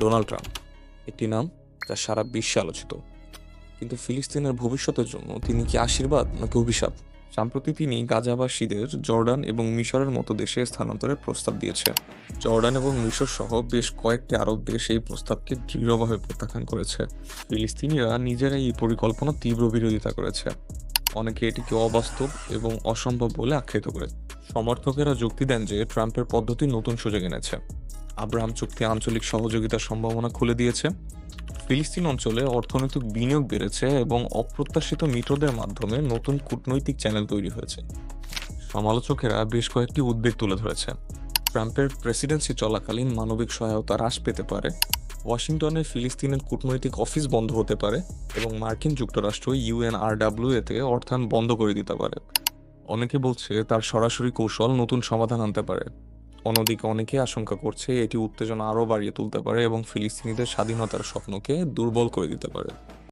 Donald Trump, একটি নাম যা সারা বিশ্বে আলোচিত। কিন্তু ফিলিস্তিনের ভবিষ্যতের জন্য তিনি কি আশীর্বাদ নাকি অভিশাপ? সম্প্রতি তিনি গাজাবাসীদের জর্ডান এবং মিশরের মতো দেশে স্থানান্তরের প্রস্তাব দিয়েছে জর্ডান এবং মিশর সহ বেশ কয়েকটি আরব দেশ এই প্রস্তাবকে দৃঢ়ভাবে প্রত্যাখ্যান করেছে। ফিলিস্তিনিরা নিজেরাই এই পরিকল্পনা তীব্র বিরোধিতা করেছে। অনেকে এটিকে অবাস্তব এবং অসম্ভব বলে আখ্যায়িত করে। সমর্থকেরা যুক্তি দেন যে ট্রাম্পের পদ্ধতি নতুন সুযোগ এনেছে। আব্রাহাম চুক্তি আঞ্চলিক সহযোগিতার সম্ভাবনা খুলে দিয়েছে। ফিলিস্তিন অঞ্চলে অর্থনৈতিক বিনিয়োগ বেড়েছে এবং অপ্রত্যাশিত মিত্রদের মাধ্যমে নতুন কূটনৈতিক চ্যানেল তৈরি হয়েছে। সমালোচকেরা বেশ কয়েকটি উদ্বেগ তুলে ধরেছে। ট্রাম্পের প্রেসিডেন্সি চলাকালীন মানবিক সহায়তা হ্রাস পেতে পারে। ওয়াশিংটনে ফিলিস্তিনের কূটনৈতিক অফিস বন্ধ হতে পারে এবং মার্কিন যুক্তরাষ্ট্র ইউএনআরডাব্লিউ এতে অর্থায়ন বন্ধ করে দিতে পারে। অনেকে বলছে তার সরাসরি কৌশল নতুন সমাধান আনতে পারে। অন্যদিকে অনেকে আশঙ্কা করছে এটি উত্তেজনা আরও বাড়িয়ে তুলতে পারে এবং ফিলিস্তিনিদের স্বাধীনতার স্বপ্নকে দুর্বল করে দিতে পারে।